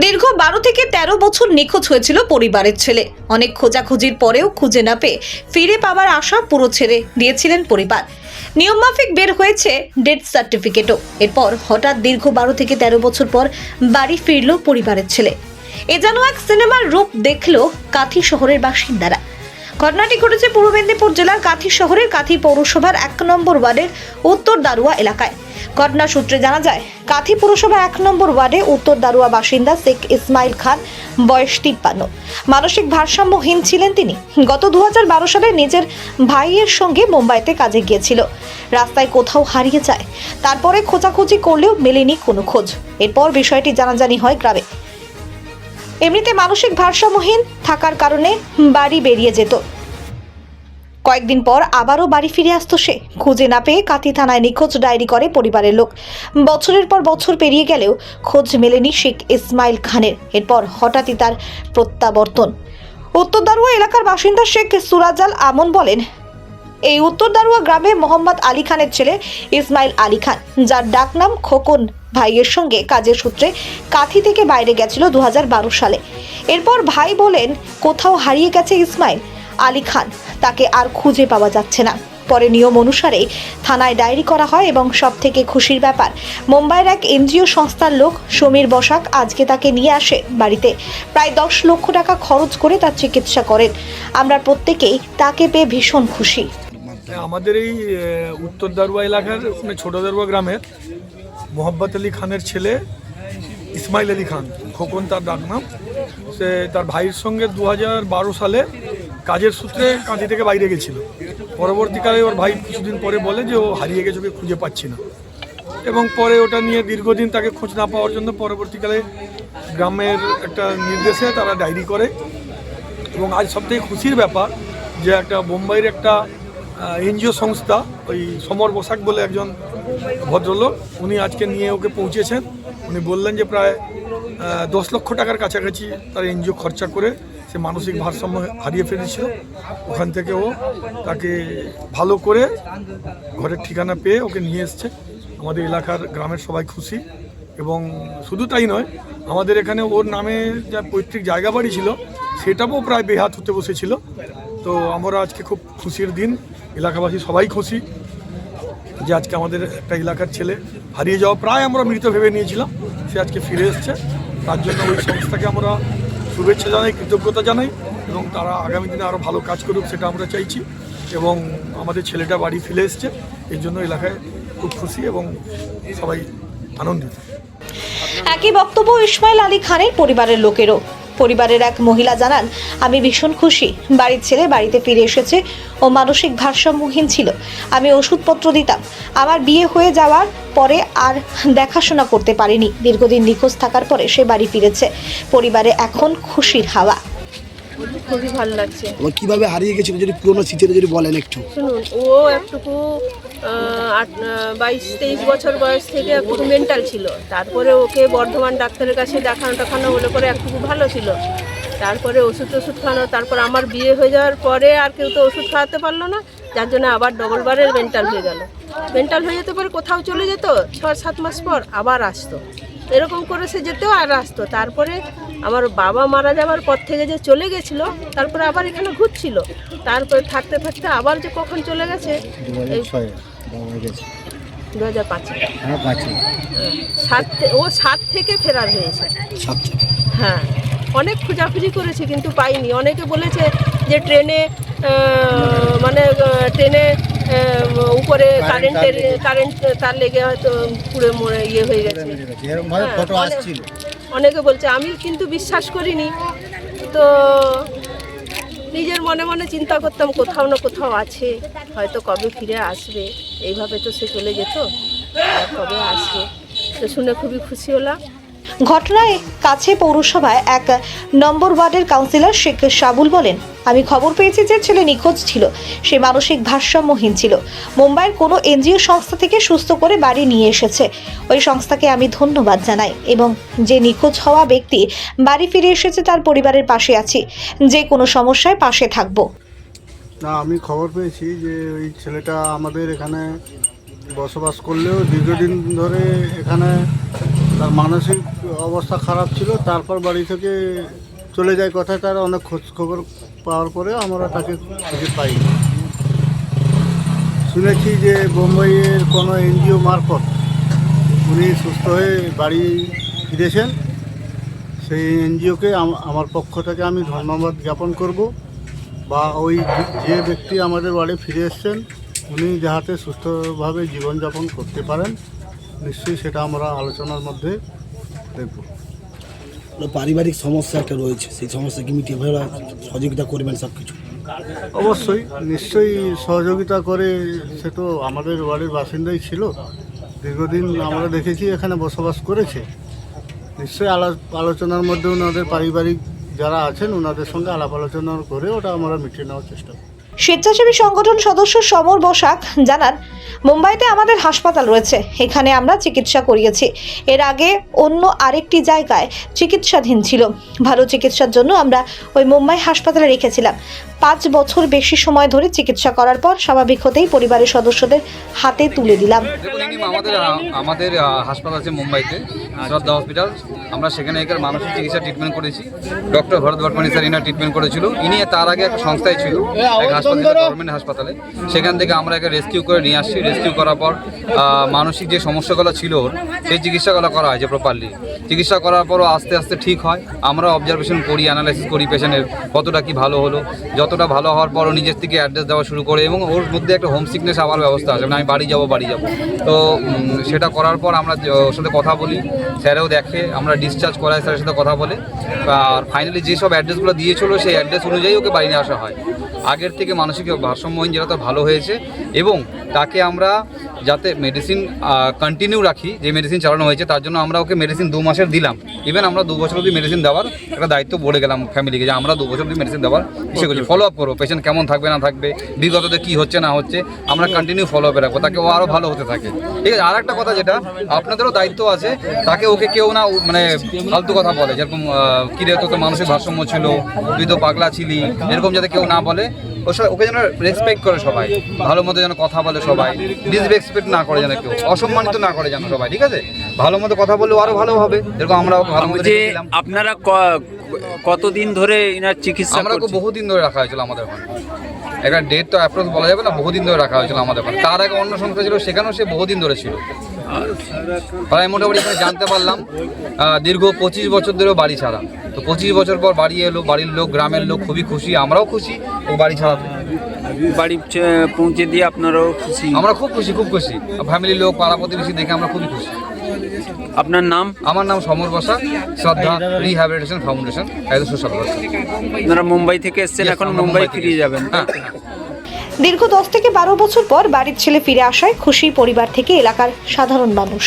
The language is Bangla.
দীর্ঘ বারো থেকে ১৩ বছর নিখোঁজ হয়েছিল পরিবারের ছেলে। অনেক খোঁজাখুঁজির পরেও খুঁজে না পেয়ে ফিরে পাওয়ার আশা পুরো ছেড়ে দিয়েছিলেন পরিবার। নিয়মমাফিক বের হয়েছে ডেথ সার্টিফিকেটও। এরপর হঠাৎ দীর্ঘ বারো থেকে ১৩ বছর পর বাড়ি ফিরল পরিবারের ছেলে। এ যেন এক সিনেমার রূপ দেখল কাথি শহরের বাসিন্দারা। ঘটনাটি ঘটেছে পূর্ব মেদিনীপুর জেলার কাথি শহরের কাথি পৌরসভার এক নম্বর ওয়ার্ডের উত্তর দারুয়া এলাকায়। ঘটনা সূত্রে জানা যায়, কাথি পুরসভার এক নম্বর ওয়ার্ডে উত্তর দারুয়া বাসিন্দা শেখ ইসমাইল খান বয়স তিপ্পান্ন। মানসিক ভারসাম্যহীন ছিলেন তিনি। গত দু হাজার বারো সালে নিজের ভাইয়ের সঙ্গে মুম্বাইতে কাজে গিয়েছিল। রাস্তায় কোথাও হারিয়ে যায়। তারপরে খোঁজাখুঁজি করলেও মেলেনি কোনো খোঁজ। এরপর বিষয়টি জানাজানি হয় গ্রামে। এমনিতে মানসিক ভারসাম্যহীন থাকার কারণে বাড়ি বেরিয়ে যেত। কয়েকদিন পর আবারও বাড়ি ফিরে আসতো সে। খুঁজে না পেয়ে কাতি থানায় নিখোঁজ ডায়েরি করে পরিবারের লোক। বছরের পর বছর পেরিয়ে গেলেও খোঁজ মেলেনি শেখ ইসমাইল খানের। এরপর হঠাৎই তার প্রত্যাবর্তন। উত্তর দারুয়া এলাকার বাসিন্দা শেখ সুরাজাল আমন বলেন, এই উত্তর দারুয়া গ্রামে মোহাম্মদ আলী খানের ছেলে ইসমাইল আলী খান, যার ডাকনাম খোকন ভাইয়ের সঙ্গে কাজের সূত্রে কাথি থেকে বাইরে গেছিল দুহাজার বারো সালে। এরপর ভাই বলেন, কোথাও হারিয়ে গেছে ইসমাইল, আলী খান, তাকে আর খুঁজে পাওয়া যাচ্ছে না। পরে নিয়ম অনুসারে থানায় ডায়েরি করা হয় এবং সব থেকে খুশির ব্যাপার, মুম্বাইয়ের এক এনজিও সংস্থার লোক সমীর বসাক আজকে তাকে নিয়ে আসে বাড়িতে। প্রায় দশ লক্ষ টাকা খরচ করে তার চিকিৎসা করেন। আমরা প্রত্যেকেই তাকে পেয়ে ভীষণ খুশি। আমাদের এই উত্তর দারুয়া এলাকার মানে ছোট দারুয়া গ্রামের মোহাম্মদ আলী খানের ছেলে ইসমাইল আলী খান, খোকন তার ডাকনাম সে তার ভাইয়ের সঙ্গে দু হাজার বারো সালে কাজের সূত্রে কাঁদি থেকে বাইরে গেছিল। পরবর্তীকালে ওর ভাই কিছুদিন পরে বলে যে ও হারিয়ে গেছে, ওকে খুঁজে পাচ্ছি না। এবং পরে ওটা নিয়ে দীর্ঘদিন তাকে খোঁজ না পাওয়ার জন্য পরবর্তীকালে গ্রামের একটা নির্দেশে তারা ডায়েরি করে। এবং আজ সবথেকে খুশির ব্যাপার যে একটা বোম্বাইয়ের একটা এনজিও সংস্থা, ওই সমর বসাক বলে একজন ভদ্রলোক, উনি আজকে নিয়ে ওকে পৌঁছেছেন। উনি বললেন যে প্রায় দশ লক্ষ টাকার কাছাকাছি তার এনজিও খরচা করে সে মানসিক ভারসাম্য হারিয়ে ফেলেছিল। ওখান থেকে ও তাকে ভালো করে ঘরের ঠিকানা পেয়ে ওকে নিয়ে এসছে। আমাদের এলাকার গ্রামের সবাই খুশি এবং শুধু তাই নয়, আমাদের এখানে ওর নামে যা পৈতৃক জায়গা বাড়ি ছিল, সেটাও প্রায় বেহাত হতে বসেছিল। তো আমরা আজকে খুব খুশির দিন, এলাকাবাসী সবাই খুশি। যে আজকে আমাদের একটা এলাকার ছেলে হারিয়ে যাওয়া, প্রায় আমরা মৃত ভেবে নিয়েছিলাম, সে আজকে ফিরে এসছে। তার জন্য ওই সংস্থাকে আমরা শুভেচ্ছা জানাই, কৃতজ্ঞতা জানাই এবং তারা আগামী দিনে আরও ভালো কাজ করুক সেটা আমরা চাইছি এবং আমাদের ছেলেটা বাড়ি ফিরে এসছে। এর জন্য এলাকায় খুব খুশি এবং সবাই আনন্দিত। একই বক্তব্য ইসমাইল আলী খানের পরিবারের লোকেরও। পরিবারের এক মহিলা জানান, আমি ভীষণ খুশি। বাড়ির ছেলে বাড়িতে ফিরে এসেছে ও মানসিক ভারসাম্যহীন ছিল। আমি ওষুধপত্র দিতাম। আমার বিয়ে হয়ে যাওয়ার পরে আর দেখাশোনা করতে পারিনি। দীর্ঘদিন নিখোঁজ থাকার পরে সে বাড়ি ফিরেছে। পরিবারে এখন খুশির হাওয়া। খুবই ভালো লাগছে। ও কীভাবে হারিয়ে গেছিল যদি পুরোনো স্মৃতিটা যদি বলেন একটু। শুনুন ও একটুকু বাইশ তেইশ বছর বয়স থেকে একটু মেন্টাল ছিল। তারপরে ওকে বর্ধমান ডাক্তারের কাছে দেখানো টাখানো হলে পরে একটুকু ভালো ছিল। তারপরে ওষুধ টষুধ খাওয়ানো তারপর আমার বিয়ে হয়ে যাওয়ার পরে আর কেউ তো ওষুধ খাওয়াতে পারল না। যার জন্য আবার ডবল বারের মেন্টাল হয়ে গেল। মেন্টাল হয়ে যেতে পরে কোথাও চলে যেত ছ সাত মাস পর আবার আসতো। এরকম করে সে যেতেও আর আসতো। তারপরে আমার বাবা মারা যাওয়ার পর থেকে যে চলে গেছিল তারপরে আবার এখানে ঘুরছিল। তারপরে থাকতে থাকতে আবার যে কখন চলে গেছে দু হাজার পাঁচে। সাত ও সাত থেকে ফেরার হয়েছে। হ্যাঁ অনেক খোঁজাখুঁজি করেছে কিন্তু পাইনি। অনেকে বলেছে যে ট্রেনে মানে ট্রেনে উপরে কারেন্টের কারেন্ট তার লেগে হয়তো পুড়ে মরে ইয়ে হয়ে গেছে। হ্যাঁ, অনেকে বলছে আমি কিন্তু বিশ্বাস করিনি। তো নিজের মনে মনে চিন্তা করতাম কোথাও না কোথাও আছে হয়তো কবে ফিরে আসবে। এইভাবে তো সে চলে যেত কবে আসবে? তো শুনে খুবই খুশি হলাম। ঘটনায় কাছে পৌরসভায় এক নম্বর ওয়ার্ডের কাউন্সিলর শেখ সাবুল বলেন, আমি খবর পেয়েছি যে ছেলে নিখোঁজ ছিল। সে মানসিক ভারসাম্যহীন ছিল। মুম্বাইয়ের কোনো এনজিও সংস্থা থেকে সুস্থ করে বাড়ি নিয়ে এসেছে। ওই সংস্থাকে আমি ধন্যবাদ জানাই এবং যে নিখোঁজ হওয়া ব্যক্তি বাড়ি ফিরে এসেছে তার পরিবারের পাশে আছি। যে কোনো সমস্যায় পাশে থাকব। না, আমি খবর পেয়েছি যে ওই ছেলেটা আমাদের এখানে বসবাস করলেও দীর্ঘদিন ধরে এখানে তার মানসিক অবস্থা খারাপ ছিল, তারপর বাড়ি থেকে চলে যায় কথায়, তার অনেক খোঁজ খবর পাওয়ার পরে আমরা তাকে খুঁজে পাই শুনেছি যে বোম্বাইয়ের কোনো এনজিও মারফত উনি সুস্থ হয়ে বাড়ি ফিরেছেন। সেই এনজিওকে আমার পক্ষ থেকে আমি ধন্যবাদ জ্ঞাপন করব বা ওই যে ব্যক্তি আমাদের বাড়ি ফিরে এসছেন, উনি যাহাতে সুস্থভাবে জীবনযাপন করতে পারেন। নিশ্চয়ই সেটা আমরা আলোচনার মধ্যে দেখব। পারিবারিক সমস্যা একটা রয়েছে সেই সমস্যা কি মিটিয়ে ভাইরা সহযোগিতা করবেন সব কিছু অবশ্যই নিশ্চয়ই সহযোগিতা করে সে তো আমাদের বাড়ির বাসিন্দাই ছিল। দীর্ঘদিন আমরা দেখেছি এখানে বসবাস করেছে। নিশ্চয়ই আলোচনার মধ্যে ওনাদের পারিবারিক যারা আছেন ওনাদের সঙ্গে আলাপ আলোচনা করে ওটা আমরা মিটিয়ে নেওয়ার চেষ্টা করব। স্বেচ্ছাসেবী সংগঠন সদস্য সমর বসাক জানান, মুম্বাইতে আমাদের হাসপাতাল রয়েছে, এখানে আমরা চিকিৎসা করিয়েছি। এর আগে অন্য আরেকটি জায়গায় চিকিৎসাধীন ছিল। ভালো চিকিৎসার জন্য আমরা ওই মুম্বাই হাসপাতালে রেখেছিলাম। পাঁচ বছর বেশি সময় ধরে চিকিৎসা করার পর স্বাভাবিক হতেই পরিবারের সদস্যদের হাতে তুলে দিলাম। আমাদের আমাদের হাসপাতাল আছে মুম্বাইতে শ্রদ্ধা হসপিটাল আমরা সেখানে এখানে মানসিক চিকিৎসা ট্রিটমেন্ট করেছি। ডক্টর ভরত বর্মণি স্যার ইনার ট্রিটমেন্ট করেছিল। ইনি তার আগে একটা সংস্থায় ছিল এক হাসপাতালে গভর্নমেন্ট হাসপাতালে। সেখান থেকে আমরা একে রেস্কিউ করে নিয়ে আসছি। রেস্কিউ করার পর মানসিক যে সমস্যাগুলো ছিল ওর সেই চিকিৎসাগুলো করা হয়েছে প্রপারলি চিকিৎসা করার পরও আস্তে আস্তে ঠিক হয়। আমরা অবজারভেশন করি অ্যানালাইসিস করি পেশেন্টের কতটা কি ভালো হলো যতটা ভালো হওয়ার পরও নিজের থেকে অ্যাড্রেস দেওয়া শুরু করে এবং ওর মধ্যে একটা হোম সিকনেস আবার ব্যবস্থা আছে মানে আমি বাড়ি যাব বাড়ি যাব। তো সেটা করার পর আমরা ওর সাথে কথা বলি, স্যারেও দেখে, আমরা ডিসচার্জ করাই স্যারের সাথে কথা বলে। আর ফাইনালি যেসব অ্যাড্রেসগুলো দিয়েছিল, সেই অ্যাড্রেস অনুযায়ী ওকে বাড়ি নিয়ে আসা হয়। আগের থেকে মানসিক ভারসাম্যহীন যেটা তো ভালো হয়েছে, এবং তাকে আমরা যাতে মেডিসিন কন্টিনিউ রাখি যে মেডিসিন চালানো হয়েছে তার জন্য আমরা ওকে মেডিসিন দু মাসের দিলাম। ইভেন আমরা দু বছর অবধি মেডিসিন দেওয়ার একটা দায়িত্ব বলে গেলাম ফ্যামিলিকে যে আমরা দু বছর অবধি মেডিসিন দেওয়ার ইসে করছি। ফলো আপ করব পেশেন্ট কেমন থাকবে না থাকবে বিগততে কী হচ্ছে না হচ্ছে আমরা কন্টিনিউ ফলো আপে রাখব তাকে ও আরও ভালো হতে থাকে। ঠিক আছে আর একটা কথা যেটা আপনাদেরও দায়িত্ব আছে তাকে ওকে কেউ না মানে ফালতু কথা বলে যেরকম আহ, কি রে তোর তো মানসিক ভারসাম্য ছিল তুই তো পাগলা ছিলি এরকম যাতে কেউ না বলে ওকে যেন রেসপেক্ট করে সবাই ভালো মতো যেন কথা বলে সবাই ডিসরেসপেক্ট না করে যেন কেউ অসম্মানিত না করে যেন সবাই ঠিক আছে? ভালো মতো কথা বললে আরও ভালো হবে। যেরকম আমরা ভালো মতো যে আপনারা কতদিন ধরে ইনার চিকিৎসা আমরা ওকে বহুদিন ধরে রাখা হয়েছিল আমাদের ওখানে। একটা ডেট তো অ্যাপ্রোচ বলা যাবে না বহুদিন ধরে রাখা হয়েছিল আমাদের ওখানে। তার আগে অন্য সংস্থা ছিল সেখানেও সে বহুদিন ধরে ছিল। প্রায় মোটামুটি এখানে জানতে পারলাম দীর্ঘ পঁচিশ বছর ধরেও বাড়ি ছাড়া। তো পঁচিশ বছর পর বাড়ি এলো বাড়ির লোক গ্রামের লোক খুবই খুশি আমরাও খুশি ও বাড়ি ছাড়াতে বাড়ি পৌঁছে দিয়ে আপনারাও খুশি। আমরা খুব খুশি খুব খুশি। ফ্যামিলির লোক পাড়া প্রতিবেশী দেখে আমরা খুবই খুশি। আপনার নাম? আমার নাম সমর বসা শ্রদ্ধা রিহ্যাবিলিটেশন ফাউন্ডেশন একদম সোশ্যাল ওয়ার্ক আপনারা মুম্বাই থেকে এসেছেন এখন মুম্বাই ফিরিয়ে যাবেন। হ্যাঁ। দীর্ঘ দশ থেকে বারো বছর পর বাড়ির ছেলে ফিরে আসায় খুশি পরিবার থেকে এলাকার সাধারণ মানুষ।